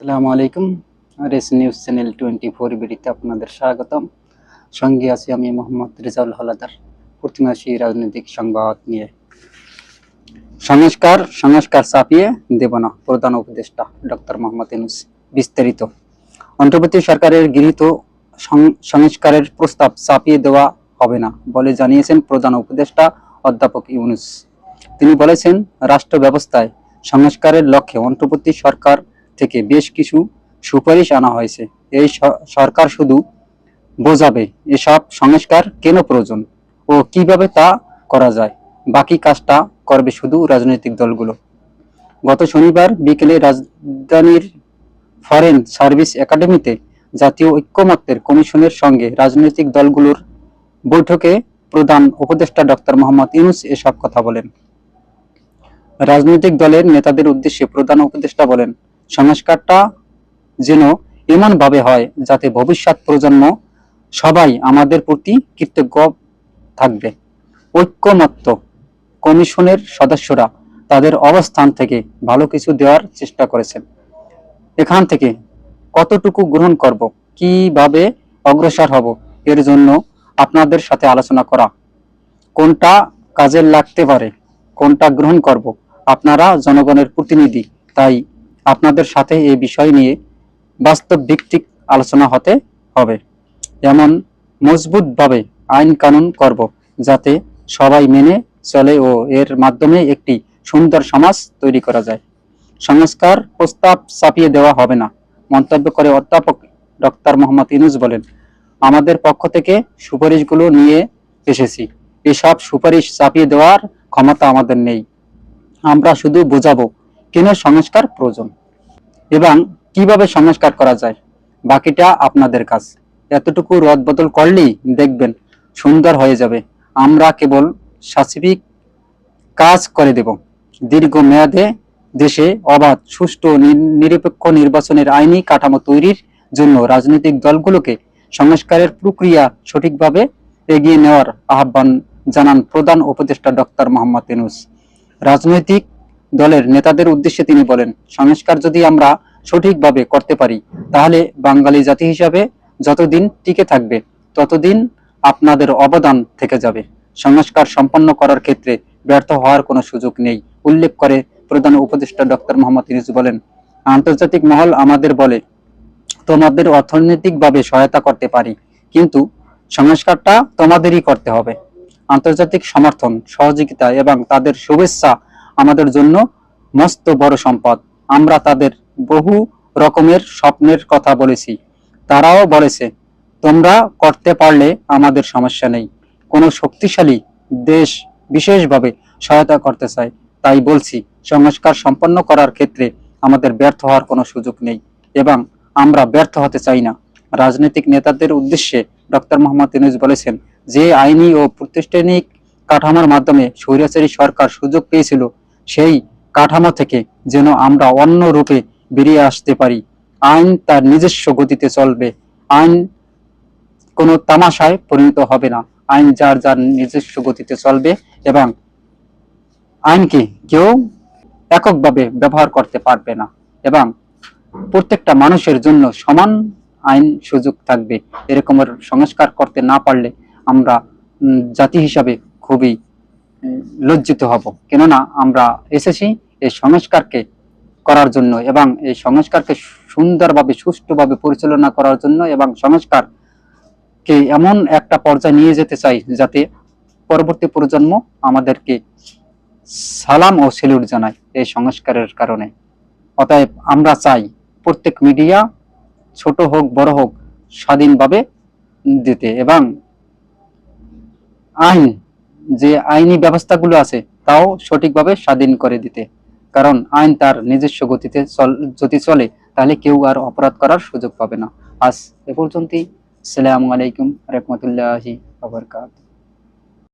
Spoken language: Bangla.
আসসালামু আলাইকুম। Race news channel twenty four বিডিতে আপনাদের স্বাগতম। সঙ্গে আছি আমি মোহাম্মদ রেজাউল হলাদার, প্রতিমাসী রাজনৈতিক সংবাদ নিয়ে। সংস্কার সংস্কার চাপিয়ে দেব না প্রধান উপদেষ্টা ডক্টর মোহাম্মদ ইউনুস। বিস্তারিত। অন্তর্বর্তী সরকারের গৃহীত সংস্কারের প্রস্তাব চাপিয়ে দেওয়া হবে না বলে জানিয়েছেন প্রধান উপদেষ্টা অধ্যাপক ইউনুস। তিনি বলেছেন, রাষ্ট্র ব্যবস্থায় সংস্কারের লক্ষ্যে অন্তর্বর্তী সরকার থেকে বেশ কিছু সুপারিশ আনা হয়েছে। এই সরকার শুধু বোঝাবে এসব সংস্কার কেন প্রয়োজন ও কীভাবে তা করা যায়। বাকি কাজটা করবে শুধু রাজনৈতিক দলগুলো। গত শনিবার বিকেলে রাজধানীর ফরেন সার্ভিস একাডেমিতে জাতীয় ঐক্যমত্যের কমিশনের সঙ্গে রাজনৈতিক দলগুলোর বৈঠকে প্রধান উপদেষ্টা ডক্টর মোহাম্মদ ইউনুস এসব কথা বলেন। রাজনৈতিক দলের নেতাদের উদ্দেশ্যে প্রধান উপদেষ্টা বলেন সংস্কারটা যেন এমন ভাবে হয় যাতে ভবিষ্যৎ প্রজন্ম সবাই আমাদের প্রতি কৃতজ্ঞ থাকবে। ঐক্যমত্য কমিশনের সদস্যরা তাদের অবস্থান থেকে ভালো কিছু দেওয়ার চেষ্টা করেছেন। এখান থেকে কতটুকু গ্রহণ করব, কীভাবে অগ্রসর হব, এর জন্য আপনাদের সাথে আলোচনা করা। কোনটা কাজে লাগতে পারে, কোনটা গ্রহণ করব, আপনারা জনগণের প্রতিনিধি, তাই আপনাদের সাথে এই বিষয় নিয়ে বাস্তব ভিত্তিক আলোচনা হতে হবে। যেমন, মজবুতভাবে আইন কানুন করব যাতে সবাই মেনে চলে ও এর মাধ্যমে একটি সুন্দর সমাজ তৈরি করা যায়। সংস্কার প্রস্তাব চাপিয়ে দেওয়া হবে না, মন্তব্য করে অধ্যাপক ডক্টর মোহাম্মদ ইনুস বলেন, আমাদের পক্ষ থেকে সুপারিশগুলো নিয়ে এসেছি। এসব সুপারিশ চাপিয়ে দেওয়ার ক্ষমতা আমাদের নেই। আমরা শুধু বোঝাবো কেন সংস্কার প্রয়োজন এবং কীভাবে সংস্কার করা যায়, বাকিটা আপনাদের কাজ। এতটুকু রদ বদল করলেই দেখবেন সুন্দর হয়ে যাবে। আমরা কেবল সাসিফিক কাজ করে দেব। দীর্ঘ মেয়াদে দেশে অবাধ, সুষ্ঠু নিরপেক্ষ নির্বাচনের আইনি কাঠামো তৈরির জন্য রাজনৈতিক দলগুলোকে সংস্কারের প্রক্রিয়া সঠিকভাবে এগিয়ে নেওয়ার আহ্বান জানান প্রধান উপদেষ্টা ডক্টর মোহাম্মদ ইউনুস। রাজনৈতিক দলের নেতাদের উদ্দেশ্যে তিনি বলেন, সংস্কার যদি আমরা সঠিকভাবে করতে পারি, তাহলে বাঙালি জাতি হিসাবে যতদিন টিকে থাকবে, ততদিন আপনাদের অবদান থেকে যাবে। সংস্কার সম্পন্ন করার ক্ষেত্রে ব্যর্থ হওয়ার কোনো সুযোগ নেই। উল্লেখ করে প্রধান উপদেষ্টা ডক্টর মোহাম্মদ ইউনুস বলেন, আন্তর্জাতিক মহল আমাদের বলে, তোমাদের অর্থনৈতিকভাবে সহায়তা করতে পারি, কিন্তু সংস্কারটা তোমাদেরই করতে হবে। আন্তর্জাতিক সমর্থন, সহযোগিতা এবং তাদের শুভেচ্ছা আমাদের জন্য মস্ত বড় সম্পদ। আমরা তাদের বহু রকমের স্বপ্নের কথা বলেছি। তারাও বলেছে, তোমরা করতে পারলে আমাদের সমস্যা নেই। কোনো শক্তিশালী দেশ বিশেষভাবে সহায়তা করতে চায়। তাই বলছি, সংস্কার সম্পন্ন করার ক্ষেত্রে আমাদের ব্যর্থ হওয়ার কোনো সুযোগ নেই এবং আমরা ব্যর্থ হতে চাই না। রাজনৈতিক নেতাদের উদ্দেশ্যে ডক্টর মোহাম্মদ ইউনুস বলেছেন, যে আইনি ও প্রতিষ্ঠানিক কাঠামোর মাধ্যমে স্বৈরাচারী সরকার সুযোগ পেয়েছিল সেই কাঠামো থেকে যেন আমরা অন্য রূপে বেরিয়ে আসতে পারি। আইন তার নিজস্ব গতিতে চলবে। আইন কোনো তামাশায় পরিণত হবে না। আইন যার যার নিজস্ব গতিতে চলবে এবং আইনকে কেউ এককভাবে ব্যবহার করতে পারবে না এবং প্রত্যেকটা মানুষের জন্য সমান আইন সুযোগ থাকবে। এরকমের সংস্কার করতে না পারলে আমরা জাতি হিসাবে খুবই লজ্জিত হব। কেননা আমরা এসেছি এই সংস্কারকে করার জন্য এবং এই সংস্কারকে সুন্দরভাবে, সুষ্ঠুভাবে পরিচালনা করার জন্য এবং সংস্কারকে এমন একটা পর্যায়ে নিয়ে যেতে চাই যাতে পরবর্তী প্রজন্ম আমাদেরকে সালাম ও সেলুট জানায় এই সংস্কারের কারণে। অতএব আমরা চাই প্রত্যেক মিডিয়া, ছোট হোক, বড় হোক, স্বাধীনভাবে দিতে এবং আইন যে আইনি ব্যবস্থাগুলো আছে, তাও সঠিকভাবে স্বাধীন করে দিতে। কারণ আইন তার নিজস্ব গতিতে যদি চলে, তাহলে কেউ আর অপরাধ করার সুযোগ পাবে না। আজ এ পর্যন্তই। আসসালামু আলাইকুম, রহমতুল্লাহি আবরকাত